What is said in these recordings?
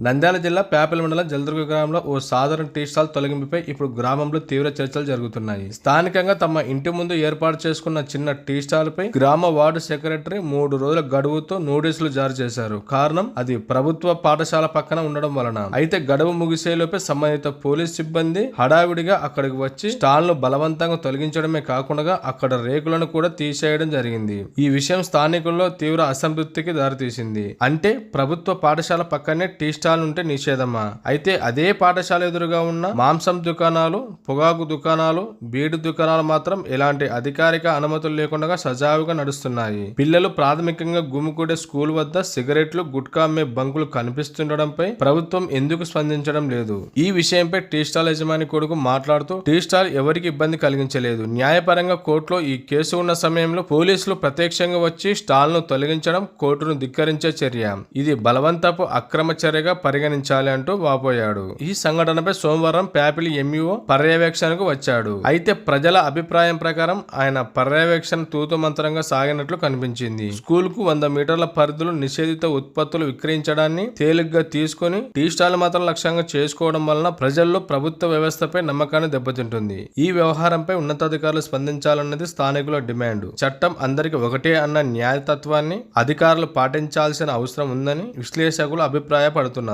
నంద్యాల జిల్లా పేపల మండలం జలదుర్గ గ్రామంలో ఓ సాధారణ టీ స్టాల్ తొలగింపుపై ఇప్పుడు గ్రామంలో తీవ్ర చర్చలు జరుగుతున్నాయి. స్థానికంగా తమ ఇంటి ముందు ఏర్పాటు చేసుకున్న చిన్న టీ స్టాల్ పై గ్రామ వార్డు సెక్రటరీ మూడు రోజుల గడువుతో నోటీసులు జారీ చేశారు. కారణం అది ప్రభుత్వ పాఠశాల పక్కన ఉండడం వలన. అయితే గడువు ముగిసేలోపే సంబంధిత పోలీస్ సిబ్బంది హడావిడిగా అక్కడికి వచ్చి స్టాల్ను బలవంతంగా తొలగించడమే కాకుండా అక్కడ రేకులను కూడా తీసేయడం జరిగింది. ఈ విషయం స్థానికుల్లో తీవ్ర అసంతృప్తికి దారితీసింది. అంటే ప్రభుత్వ పాఠశాల పక్కనే టీ స్టాల్ ఉంటే నిషేధమా? అయితే అదే పాఠశాల ఎదురుగా ఉన్న మాంసం దుకాణాలు పొగాకు దుకాణాలు బీడు దుకాణాలు మాత్రం ఎలాంటి అధికారిక అనుమతులు లేకుండా సజావుగా నడుస్తున్నాయి. పిల్లలు ప్రాథమికంగా గుమికూడే స్కూల్ వద్ద సిగరెట్లు గుట్కా అమ్మే బంకులు కనిపిస్తుండడంపై ప్రభుత్వం ఎందుకు స్పందించడం లేదు? ఈ విషయంపై టీ స్టాల్ యజమాని కొడుకు మాట్లాడుతూ టీ స్టాల్ ఎవరికి ఇబ్బంది కలిగించలేదు. న్యాయపరంగా కోర్టులో ఈ కేసు ఉన్న సమయంలో పోలీసులు ప్రత్యక్షంగా వచ్చి స్టాల్ను తొలగించడం కోర్టును ధిక్కరించే చర్య. ఇది బలవంతపు అక్రమ చర్యగా పరిగణించాలి అంటూ వాపోయాడు. ఈ సంఘటనపై సోమవారం ప్యాపిలి ఎంఈఓ పర్యవేక్షణకు వచ్చాడు. అయితే ప్రజల అభిప్రాయం ప్రకారం ఆయన పర్యవేక్షణ తూతమంతరంగా సాగినట్లు కనిపించింది. స్కూల్కు వంద మీటర్ల పరిధిలో నిషేధిత ఉత్పత్తులు విక్రయించడాన్ని తేలిగ్గా తీసుకొని టీ స్టాల్ మాత్రం లక్ష్యంగా చేసుకోవడం వలన ప్రజల్లో ప్రభుత్వ వ్యవస్థపై నమ్మకాన్ని దెబ్బతింటుంది. ఈ వ్యవహారంపై ఉన్నతాధికారులు స్పందించాలన్నది స్థానికుల డిమాండ్. చట్టం అందరికి ఒకటే అన్న న్యాయతత్వాన్ని అధికారులు పాటించాల్సిన అవసరం ఉందని విశ్లేషకులు అభిప్రాయపడుతున్నారు.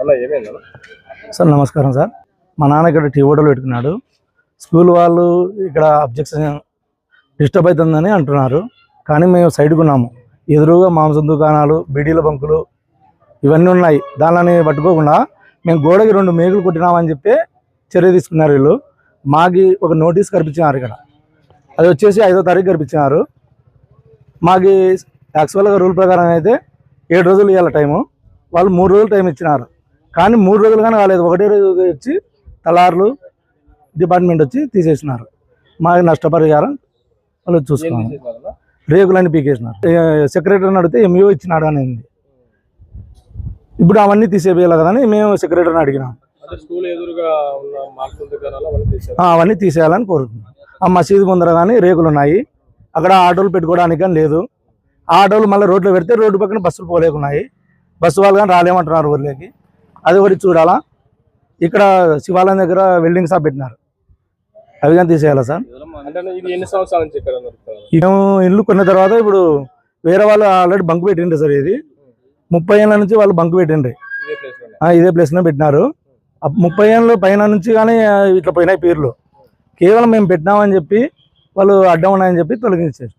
అలా ఏమైందన్న సార్ నమస్కారం సార్. మా నాన్న ఇక్కడ టీ హోటల్ పెట్టుకున్నాడు. స్కూల్ వాళ్ళు ఇక్కడ అబ్జెక్షన్ డిస్టర్బ్ అవుతుందని అంటున్నారు. కానీ మేము సైడ్కు ఉన్నాము. ఎదురుగా మాంసం దుకాణాలు బీడీల బంకులు ఇవన్నీ ఉన్నాయి. దానిని పట్టుకోకుండా మేము గోడకి రెండు మేకులు కొట్టినామని చెప్పి చర్య తీసుకున్నారు వీళ్ళు. మాకి ఒక నోటీస్ కనిపించినారు ఇక్కడ. అది వచ్చేసి ఐదో తారీఖు కనిపించినారు మాకి యాక్చువల్గా రూల్ ప్రకారం అయితే ఏడు రోజులు ఇవ్వాలి టైము. వాళ్ళు మూడు రోజులు టైం ఇచ్చినారు. కానీ మూడు రోజులు కానీ కాలేదు. ఒకటే రోజు వచ్చి తలార్లు డిపార్ట్మెంట్ వచ్చి తీసేసినారు. మాకు నష్టపరిహారం వాళ్ళు తీసేసినారన్న రేకులన్నీ పీకేసినారు. సెక్రటరీని అడిగితే ఎంఈఓ ఇచ్చినాడు అనేది. ఇప్పుడు అవన్నీ తీసేయాలి కదని మేము సెక్రటరీని అడిగినాం. అవన్నీ తీసేయాలని కోరుతున్నాం ఆ మసీదు ముందర కానీ రేకులు ఉన్నాయి అక్కడ ఆటోలు పెట్టుకోవడానికి కానీ లేదు ఆటోలు మళ్ళీ రోడ్లో పెడితే రోడ్డు పక్కన బస్సులు పోలేకున్నాయి. బస్సు వాళ్ళు కానీ రాలేమంటున్నారు ఊర్లోకి. అది ఒకటి చూడాలా? ఇక్కడ శివాలయం దగ్గర వెల్డింగ్ షాప్ పెట్టినారు. అవి కానీ తీసేయాలా సార్? మేము ఇల్లు కొన్న తర్వాత ఇప్పుడు వేరే వాళ్ళు ఆల్రెడీ బంక్ పెట్టిండ్రు సార్ ఇది. ముప్పై ఏళ్ళ నుంచి వాళ్ళు బంక్ పెట్టిండ్రు. ఇదే ప్లేస్లో పెట్టినారు. ముప్పై ఏళ్ళ పైన నుంచి కానీ ఇట్లా పోయినాయి పేర్లు. కేవలం మేము పెట్టినామని చెప్పి వాళ్ళు అడ్డం ఉన్నాయని చెప్పి తొలగించారు.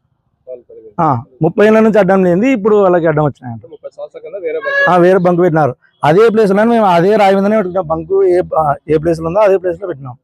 ముప్పై ఏళ్ళ నుంచి అడ్డం లేనిది ఇప్పుడు వాళ్ళకి అడ్డం వచ్చినాయంట. వేరే బంక్ ఆ, వేరే బంక్ పెట్టినారు. అదే ప్లేస్లో మేము అదే రాయి మీదనే పెట్టుకున్నాం. బంకు ఏ ఏ ప్లేస్లో ఉందో అదే ప్లేస్లో పెట్టినాం.